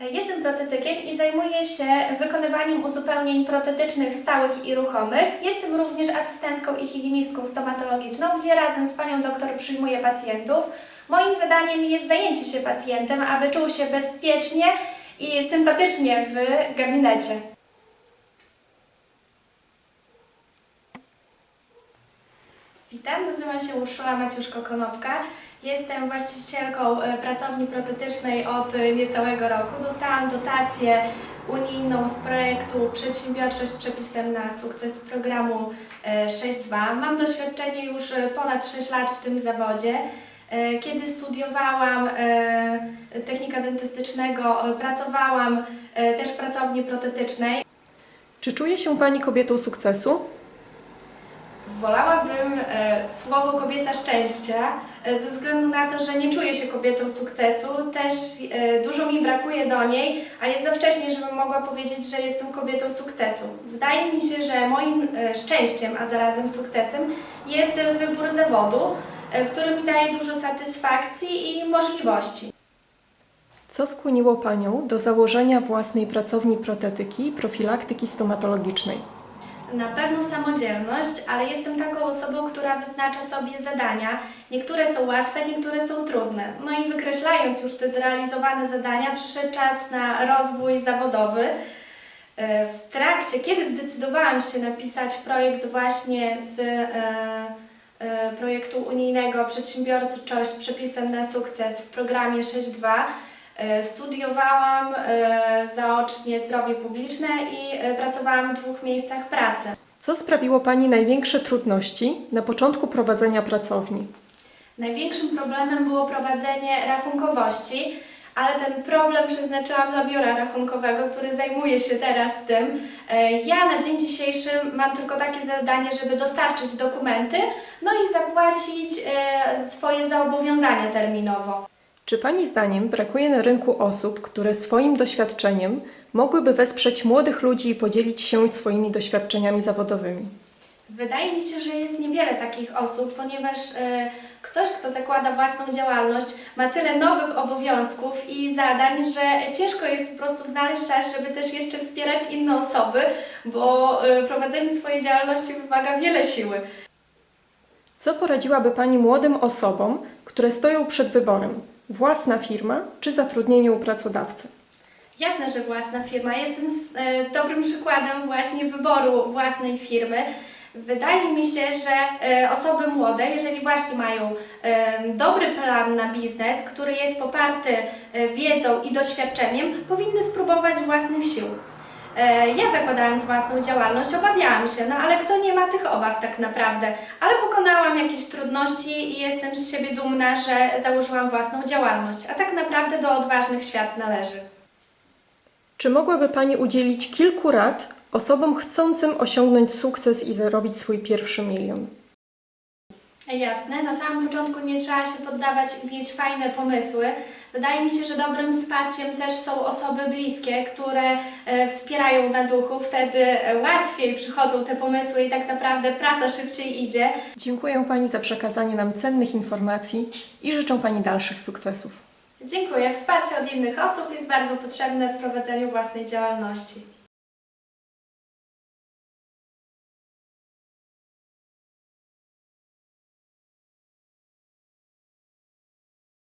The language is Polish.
Jestem protetykiem i zajmuję się wykonywaniem uzupełnień protetycznych stałych i ruchomych. Jestem również asystentką i higienistką stomatologiczną, gdzie razem z panią doktor przyjmuję pacjentów. Moim zadaniem jest zajęcie się pacjentem, aby czuł się bezpiecznie i sympatycznie w gabinecie. Witam, nazywam się Urszula Maciuszko-Konopka. Jestem właścicielką e, pracowni protetycznej od e, niecałego roku. Dostałam dotację unijną z projektu Przedsiębiorczość przepisem na sukces programu e, 6.2. Mam doświadczenie już e, ponad 6 lat w tym zawodzie. E, Kiedy studiowałam e, technika dentystycznego, e, pracowałam e, też w pracowni protetycznej. Czy czuje się Pani kobietą sukcesu? Wolałabym e, słowo kobieta szczęścia, e, ze względu na to, że nie czuję się kobietą sukcesu. Też e, dużo mi brakuje do niej, a jest za wcześnie, żebym mogła powiedzieć, że jestem kobietą sukcesu. Wydaje mi się, że moim szczęściem, a zarazem sukcesem jest wybór zawodu, który mi daje dużo satysfakcji i możliwości. Co skłoniło Panią do założenia własnej pracowni protetyki profilaktyki stomatologicznej? Na pewno samodzielność, ale jestem taką osobą, która wyznacza sobie zadania. Niektóre są łatwe, niektóre są trudne. No i wykreślając już te zrealizowane zadania, przyszedł czas na rozwój zawodowy. E, W trakcie, kiedy zdecydowałam się napisać projekt właśnie z e, e, projektu unijnego Przedsiębiorczość przepisem na sukces w programie 6.2, e, studiowałam e, zaocznie zdrowie publiczne i e, pracowałam w dwóch miejscach pracy. Co sprawiło Pani największe trudności na początku prowadzenia pracowni? Największym problemem było prowadzenie rachunkowości, ale ten problem przeznaczyłam dla biura rachunkowego, który zajmuje się teraz tym. E, Ja na dzień dzisiejszy mam tylko takie zadanie, żeby dostarczyć dokumenty, no i zapłacić e, swoje zobowiązania terminowo. Czy Pani zdaniem brakuje na rynku osób, które swoim doświadczeniem mogłyby wesprzeć młodych ludzi i podzielić się swoimi doświadczeniami zawodowymi? Wydaje mi się, że jest niewiele takich osób, ponieważ e, ktoś, kto zakłada własną działalność, ma tyle nowych obowiązków i zadań, że ciężko jest po prostu znaleźć czas, żeby też jeszcze wspierać inne osoby, bo e, prowadzenie swojej działalności wymaga wiele siły. Co poradziłaby Pani młodym osobom, które stoją przed wyborem? Własna firma czy zatrudnienie u pracodawcy? Jasne, że własna firma. Jestem e, dobrym przykładem właśnie wyboru własnej firmy. Wydaje mi się, że e, osoby młode, jeżeli właśnie mają e, dobry plan na biznes, który jest poparty wiedzą i doświadczeniem, powinny spróbować własnych sił. E, Ja zakładając własną działalność obawiałam się, no ale kto nie ma tych obaw tak naprawdę? Ale pokonałam jakieś trudności i jestem z siebie dumna, że założyłam własną działalność, a tak naprawdę do odważnych świat należy. Czy mogłaby Pani udzielić kilku rad osobom chcącym osiągnąć sukces i zarobić swój pierwszy milion? Jasne, na samym początku nie trzeba się poddawać i mieć fajne pomysły. Wydaje mi się, że dobrym wsparciem też są osoby bliskie, które e, wspierają na duchu, wtedy e, łatwiej przychodzą te pomysły i tak naprawdę praca szybciej idzie. Dziękuję Pani za przekazanie nam cennych informacji i życzę Pani dalszych sukcesów. Dziękuję. Wsparcie od innych osób jest bardzo potrzebne w prowadzeniu własnej działalności.